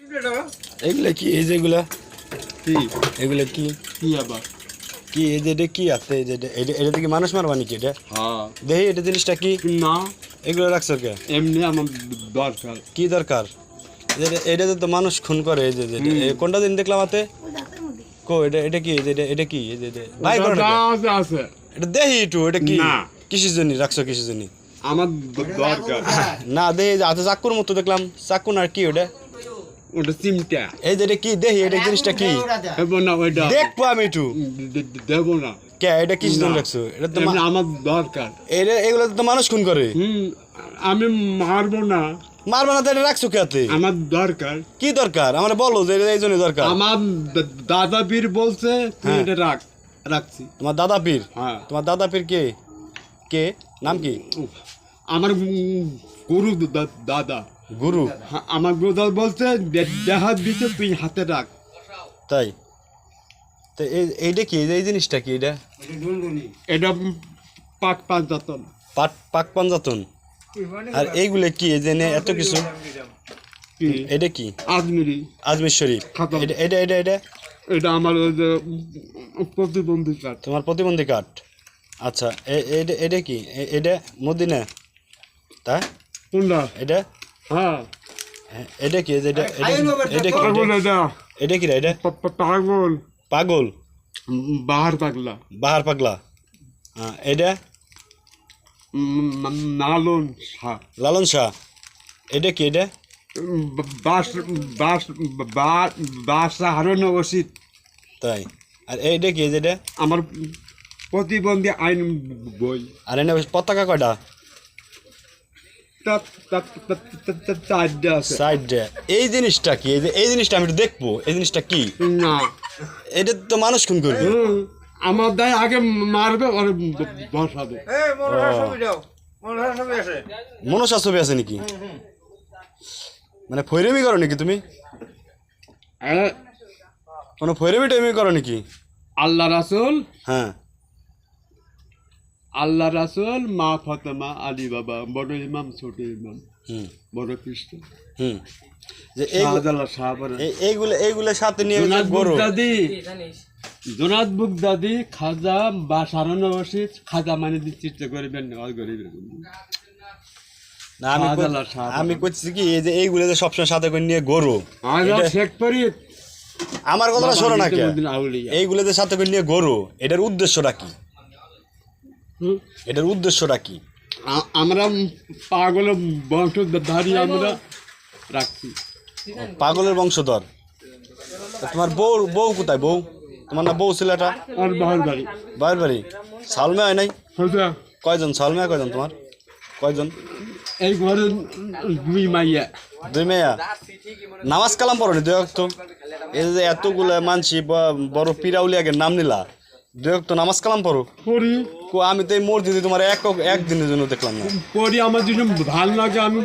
এগুলা কি এই যেগুলা? কি? এগুলা কি? কি আবার? কি এই যে কি আছে? এই যে এটা- থেকে মানুষ মারবা নাকি এটা? হ্যাঁ। দেখি এটা জিনিসটা কি? না। এগুলো রাখছো কে? এমনি আমার দরকার। কি দরকার? এটা- তো মানুষ খুন করে এই যে কোনটা দিন দেখলাম হাতে কো এটা এটা কি যে এটা- এটা কি এই যে ভাই? আছে এটা দেখি একটু এটা কি? না। কিসের জন্য? রাখছো কিসের জন্য? আমার দরকার। না দেখি হাতে চাকুর মতো দেখলাম। চাকু না আর কি ওটা? ওটা চিমটা এই যে এটা কি দেখি এটা জিনিসটা কি দেবো না ওইটা দেখব আমি একটু দেবো না কে এটা কিসের জন্য রাখছো এটা তো আমার দরকার এটা এগুলো তো মানুষ খুন করে হুম আমি মারবো না মারবা না তো এটা রাখছো কে আমার দরকার কি দরকার আমার বলো যে এই জন্য দরকার আমার দাদা বীর বলছে তুই হ্যাঁ। এটা রাখ রাখছি তোমার দাদা পীর হ্যাঁ তোমার দাদা পীর কে কে নাম কি আমার গুরু দা- দাদা। গুরু? হ্যাঁ, আমার গুরুদা বলছে দে- দেহাত দিতে তুই হাতে রাখ। তাই? তো এই- এইটা কি? এই জিনিসটা কি এটা? এটা পাক পাঁচ দাতন পাট পাক পাঞ্জাতন? আর এইগুলো কি? এই যে নে এত কিছু? এটা কি? আজমিরি। আজমির শরীফ। এটা এটা এটা এটা? এটা আমার প্রতিবন্ধী কার্ড তোমার প্রতিবন্ধী কার্ড আচ্ছা এ- এটা এটা কি? এটা মদিনা? তাই কোনটা? এটা? হ্যাঁ। এটা কি? যে এটা এটা কি? পাগল এটা- কি রে? এটা? পাগল। পাগল? বাহার পাগলা। বাহার পাগলা। হ্যাঁ এটা? উম, না- নালন শাহ। লালন শাহ। এটা কি এটা? বাস বাস বা- বাসা হারণ অসিত তাই। আর এইটা কি? এই যে এটা? আমার প্রতিবন্ধী আইন বই। আর এনে পতাকা কয়টা তা- তা- তা- তা- তা- চারটে আছে সাইড এই জিনিসটা কি? এই যে এই জিনিসটা আমি একটু দেখব। এই জিনিসটা কি? না। এটা তো মানুষ খুন করবে হুম, আমার দায় আগে মারবে ওর বসাবে। মনসা ছবি আছে। নাকি? মানে ফৈরেমি করো নাকি তুমি? কোনো ফৈরেমি টাইমি করো নাকি? আল্লাহ রাসুল হ্যাঁ। আল্লাহ রাসুল মা ফতেমা আলী বাবা বড় ইমাম ছোট ইমাম বড় কৃষ্ণ। হুম। যে এইগুলো এইগুলো সাথে নিয়ে জোনাদ বুগদাদি। জোনাদ বুগদাদি খাজা বা সারানবাসী খাজা মানে চিত্র করিবেন না আমি। আমি করছি কি এই যে এইগুলো যে সবসময় সাথে করে নিয়ে গরু আজা শেখ ফরিদ। আমার কথাটা শোনো না কে? এইগুলো যে সাথে করে নিয়ে গরু এটার উদ্দেশ্যটা কি? এটার উদ্দেশ্যটা কি? আমরা পাগল বংশধারী আমরা রাখছি। পাগলের বংশধর? তোমার বউ বউ কোথায় বউ? তোমার না বউ ছেলেটা? আর বাহার বাড়ি। বাইর বাড়ি? সালমে হয় নাই? কয়জন? সালমে কয়জন তোমার? কয়জন? এই ঘরে দুই মাইয়া। দুই মেয়া নামাজ কালাম পড়ো নি দুই তো এই যে এতগুলো মানসি ব- বড় পিরাউলিয়াকে নাম নিলা। দুই তো নামাজ কালাম পড়ো। পড়ি। কো আমি তো এই মসজিদে তোমার এক একদিনের জন্য দেখলাম না। পড়ি আমার যদি ভালো লাগে আমি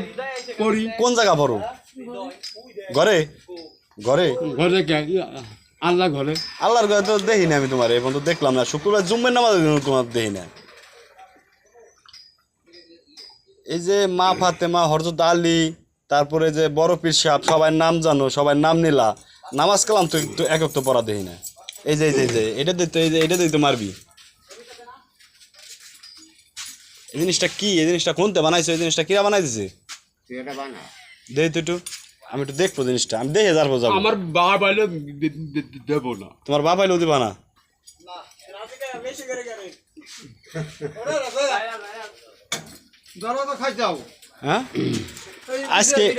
পড়ি। কোন জায়গা পড়ো? ঘরে? ঘরে? ঘরে আল্লাহ ঘরে। আল্লাহর ঘরে তো দেখি না আমি তোমার এখন তো দেখলাম না। শুক্রবার জুম্মের নামাজের জন্য তোমার দেখি না। এই যে মা ফাতেমা হরজত আলী তারপরে যে বড় পীর সাহেব সবাই নাম জানো সবাই নাম নিলা। নামাজ কালাম তো একটু একক তো পড়া দেখি না। এই যে এই যে এটা দিতে এই যে এটা দিতে মারবি। এই জিনিসটা কি? এই জিনিসটা কোনতে বানাইছো? এই জিনিসটা কিরা বানাই দিছে দেই তো একটু। আমি একটু দেখব জিনিসটা। আমি দেখে যাব যাব। আমার বাবা বলে দেব না। তোমার বাপ আইলেও দিবা না? জরা তো খাইছাও হ্যাঁ আজকে-